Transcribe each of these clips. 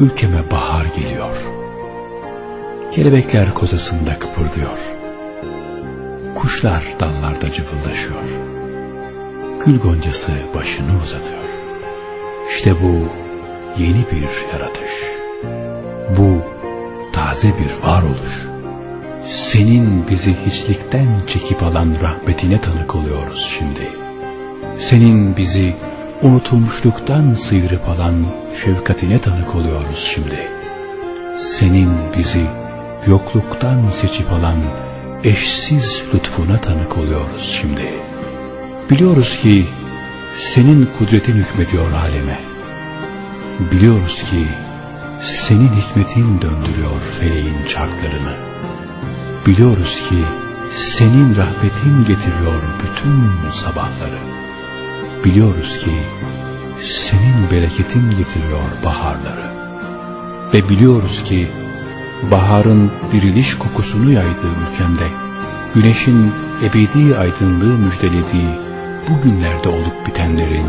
ülkeme bahar geliyor. Kelebekler kozasında kıpırdıyor. Kuşlar dallarda cıvıldaşıyor. Gül goncası başını uzatıyor. İşte bu yeni bir yaratış. Bu taze bir varoluş. Senin bizi hiçlikten çekip alan rahmetine tanık oluyoruz şimdi. Senin bizi unutulmuşluktan sıyırıp alan şefkatine tanık oluyoruz şimdi. Senin bizi yokluktan seçip alan eşsiz lütfuna tanık oluyoruz şimdi. Biliyoruz ki senin kudretin hükmediyor aleme. Biliyoruz ki senin hikmetin döndürüyor feleğin çarklarını. Biliyoruz ki senin rahmetin getiriyor bütün sabahları. Biliyoruz ki senin bereketin getiriyor baharları. Ve biliyoruz ki baharın diriliş kokusunu yaydığı ülkemde, güneşin ebedi aydınlığı müjdelediği bu günlerde olup bitenlerin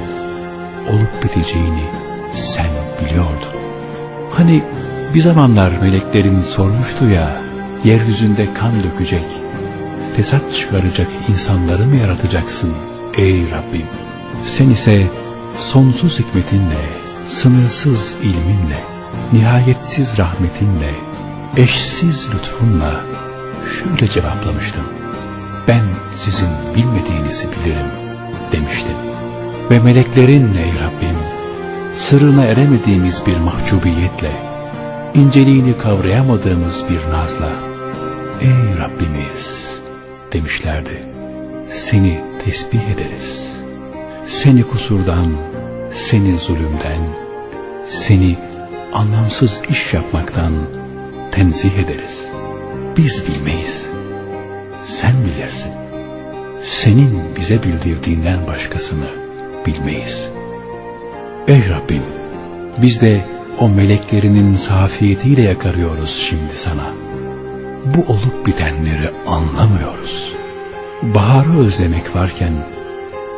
olup biteceğini sen biliyordun. Hani bir zamanlar meleklerin sormuştu ya, yeryüzünde kan dökecek, fesat çıkaracak insanları mı yaratacaksın ey Rabbim? Sen ise sonsuz hikmetinle, sınırsız ilminle, nihayetsiz rahmetinle, eşsiz lütfunla şöyle cevaplamıştın. Ben sizin bilmediğinizi bilirim demiştin. Ve meleklerin ey Rabbim, sırrına eremediğimiz bir mahcubiyetle, inceliğini kavrayamadığımız bir nazla, ey Rabbimiz demişlerdi. Seni tesbih ederiz. Seni kusurdan, seni zulümden, seni anlamsız iş yapmaktan tenzih ederiz. Biz bilmeyiz. Sen bilirsin. Senin bize bildirdiğinden başkasını bilmeyiz. Ey Rabbim, biz de o meleklerinin safiyetiyle yakarıyoruz şimdi sana. Bu olup bitenleri anlamıyoruz. Baharı özlemek varken,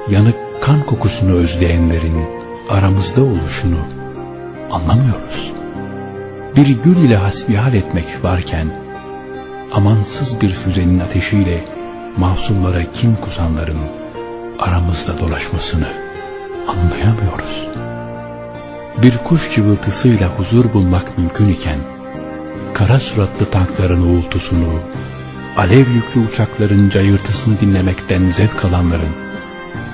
yanık kan kokusunu özleyenlerin aramızda oluşunu anlamıyoruz. Bir gül ile hasbihal etmek varken, amansız bir füzenin ateşiyle masumlara kin kusanların aramızda dolaşmasını anlayamıyoruz. Bir kuş cıvıltısıyla huzur bulmak mümkün iken, kara suratlı tankların uğultusunu, alev yüklü uçakların cayırtısını dinlemekten zevk alanların,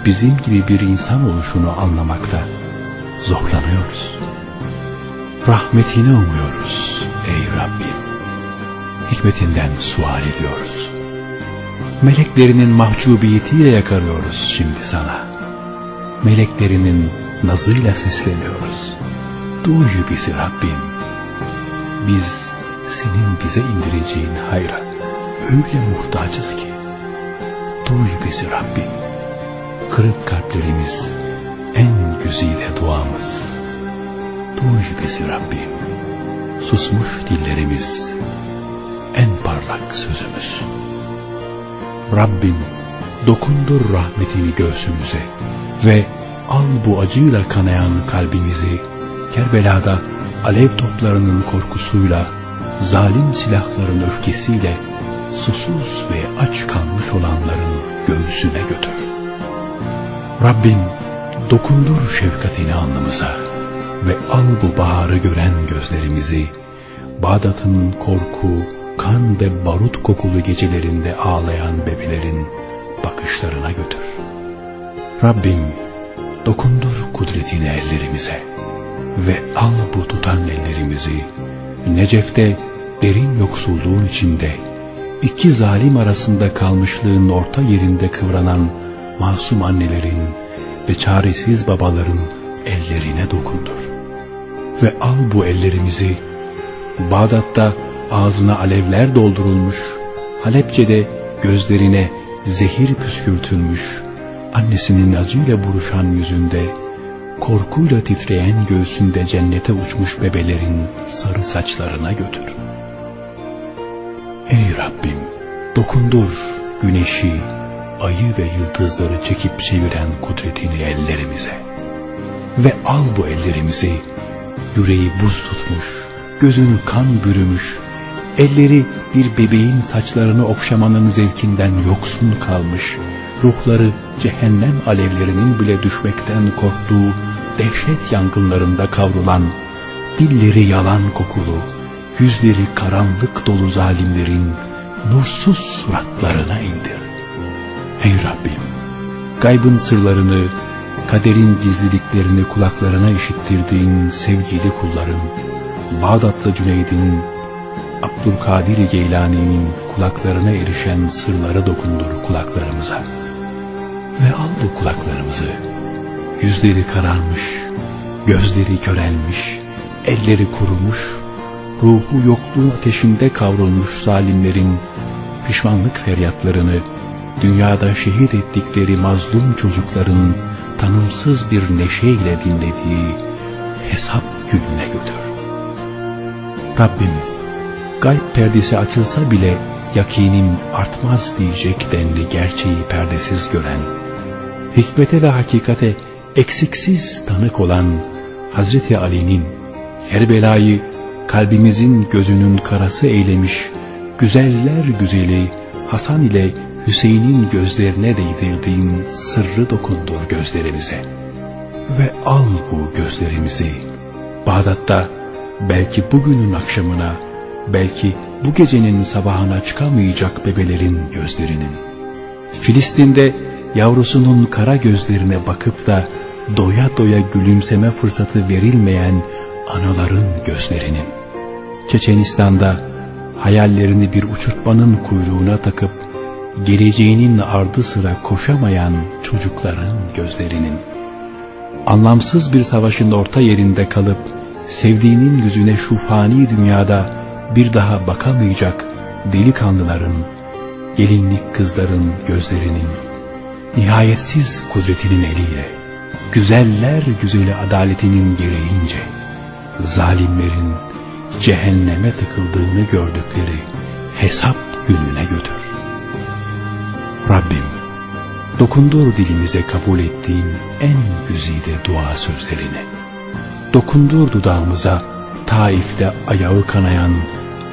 bizim gibi bir insan oluşunu anlamakta zorlanıyoruz. Rahmetini umuyoruz ey Rabbim. Hikmetinden sual ediyoruz. Meleklerinin mahcubiyetiyle yakarıyoruz şimdi sana. Meleklerinin nazıyla sesleniyoruz. Duy bizi Rabbim. Biz senin bize indireceğin hayra öyle muhtacız ki. Duy bizi Rabbim. Kırık kalplerimiz en güzide duamız. Duy bizi Rabbim. Susmuş dillerimiz en parlak sözümüz. Rabbim dokundur rahmetini göğsümüze ve al bu acıyla kanayan kalbimizi Kerbela'da alev toplarının korkusuyla, zalim silahların öfkesiyle susuz ve aç kalmış olanların göğsüne götür. Rabbim dokundur şefkatini alnımıza ve al bu baharı gören gözlerimizi Bağdat'ın korku, kan ve barut kokulu gecelerinde ağlayan bebelerin bakışlarına götür. Rabbim dokundur kudretini ellerimize ve al bu tutan ellerimizi Necef'te derin yoksulluğun içinde iki zalim arasında kalmışlığın orta yerinde kıvranan masum annelerin ve çaresiz babaların ellerine dokundur. Ve al bu ellerimizi Bağdat'ta ağzına alevler doldurulmuş, Halepçe'de gözlerine zehir püskürtülmüş, annesinin acıyla buruşan yüzünde, korkuyla titreyen göğsünde cennete uçmuş bebelerin sarı saçlarına götür. Ey Rabbim, dokundur güneşi, ayı ve yıldızları çekip çeviren kudretini ellerimize. Ve al bu ellerimizi yüreği buz tutmuş, gözünü kan bürümüş, elleri bir bebeğin saçlarını okşamanın zevkinden yoksun kalmış, ruhları cehennem alevlerinin bile düşmekten korktuğu dehşet yangınlarında kavrulan, dilleri yalan kokulu, yüzleri karanlık dolu zalimlerin nursuz suratlarına indir. Ey Rabbim! Gaybın sırlarını, kaderin gizliliklerini kulaklarına işittirdiğin sevgili kulların, Bağdatlı Cüneyd'in, Abdülkadir Geylani'nin kulaklarına erişen sırları dokundur kulaklarımıza. Ve al bu kulaklarımızı, yüzleri kararmış, gözleri körelmiş, elleri kurumuş, ruhu yokluğun ateşinde kavrulmuş zalimlerin pişmanlık feryatlarını, dünyada şehit ettikleri mazlum çocukların tanımsız bir neşeyle dinlediği hesap gününe götür. Rabbim, gayb perdesi açılsa bile yakinim artmaz diyecek denli gerçeği perdesiz gören, hikmete ve hakikate eksiksiz tanık olan Hazreti Ali'nin Kerbelayı kalbimizin gözünün karası eylemiş, güzeller güzeli Hasan ile Hüseyin'in gözlerine değdirdiğin sırrı dokundur gözlerimize. Ve al bu gözlerimizi, Bağdat'ta belki bugünün akşamına, belki bu gecenin sabahına çıkamayacak bebelerin gözlerinin. Filistin'de yavrusunun kara gözlerine bakıp da doya doya gülümseme fırsatı verilmeyen anaların gözlerinin. Çeçenistan'da hayallerini bir uçurtmanın kuyruğuna takıp geleceğinin ardı sıra koşamayan çocukların gözlerinin. Anlamsız bir savaşın orta yerinde kalıp sevdiğinin yüzüne şu fani dünyada bir daha bakamayacak delikanlıların, gelinlik kızların gözlerinin, nihayetsiz kudretinin eliyle, güzeller güzeli adaletinin gereğince, zalimlerin cehenneme tıkıldığını gördükleri hesap gününe götür. Rabbim, dokundur dilimize kabul ettiğin en güzide dua sözlerini. Dokundur dudağımıza Taif'te ayağı kanayan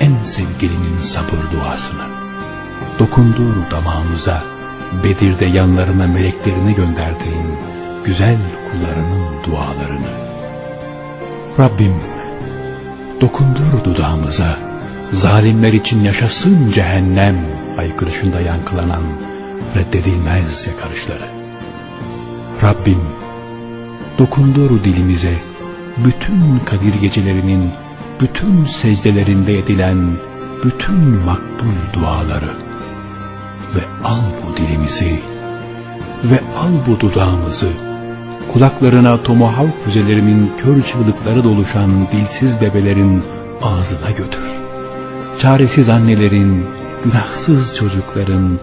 en sevgilinin sabır duasını. Dokundur damağımıza Bedir'de yanlarına meleklerini gönderdiğin güzel kullarının dualarını. Rabbim, dokundur dudağımıza zalimler için yaşasın cehennem aykırışında yankılanan reddedilmez yakarışları. Rabbim, dokundur dilimize bütün Kadir gecelerinin bütün secdelerinde edilen bütün makbul duaları ve al bu dilimizi ve al bu dudağımızı kulaklarına tomahawk füzelerimin kör çığlıkları doluşan dilsiz bebelerin ağzına götür. Çaresiz annelerin, günahsız çocukların,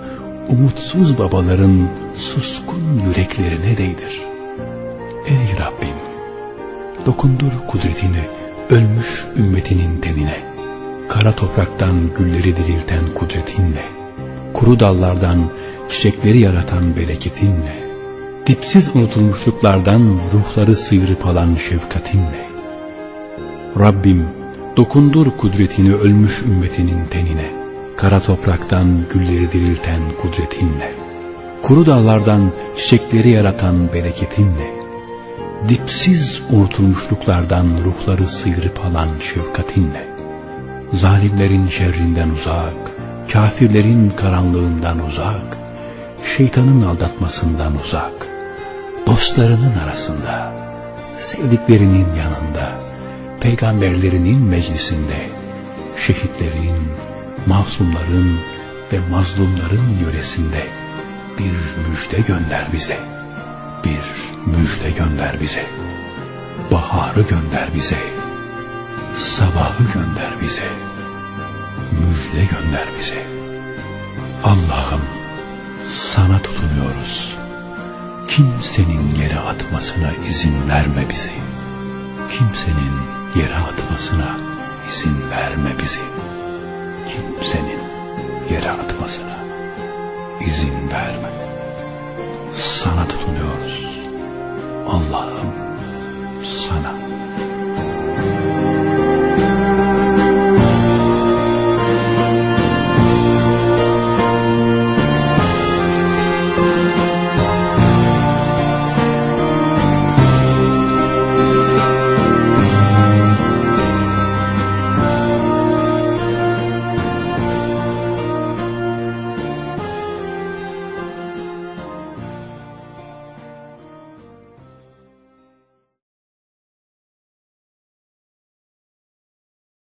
umutsuz babaların suskun yüreklerine değdir. Ey Rabbim! Dokundur kudretini ölmüş ümmetinin tenine. Kara topraktan gülleri dirilten kudretinle, kuru dallardan çiçekleri yaratan bereketinle, dipsiz unutulmuşluklardan ruhları sıyırıp alan şefkatinle. Rabbim dokundur kudretini ölmüş ümmetinin tenine, kara topraktan gülleri dirilten kudretinle, kuru dallardan çiçekleri yaratan bereketinle, dipsiz unutulmuşluklardan ruhları sıyırıp alan şefkatinle, zalimlerin şerrinden uzak, kafirlerin karanlığından uzak, şeytanın aldatmasından uzak, dostlarının arasında, sevdiklerinin yanında, peygamberlerinin meclisinde, şehitlerin, masumların ve mazlumların yöresinde bir müjde gönder bize. Bir müjde gönder bize. Baharı gönder bize. Sabahı gönder bize. Müjde gönder bize. Allah'ım sana tutunuyoruz. Kimsenin yere atmasına izin verme bizi. Kimsenin yere atmasına izin verme bizi. Kimsenin yere atmasına izin verme. Sana tutunuyoruz. Allah'ım sana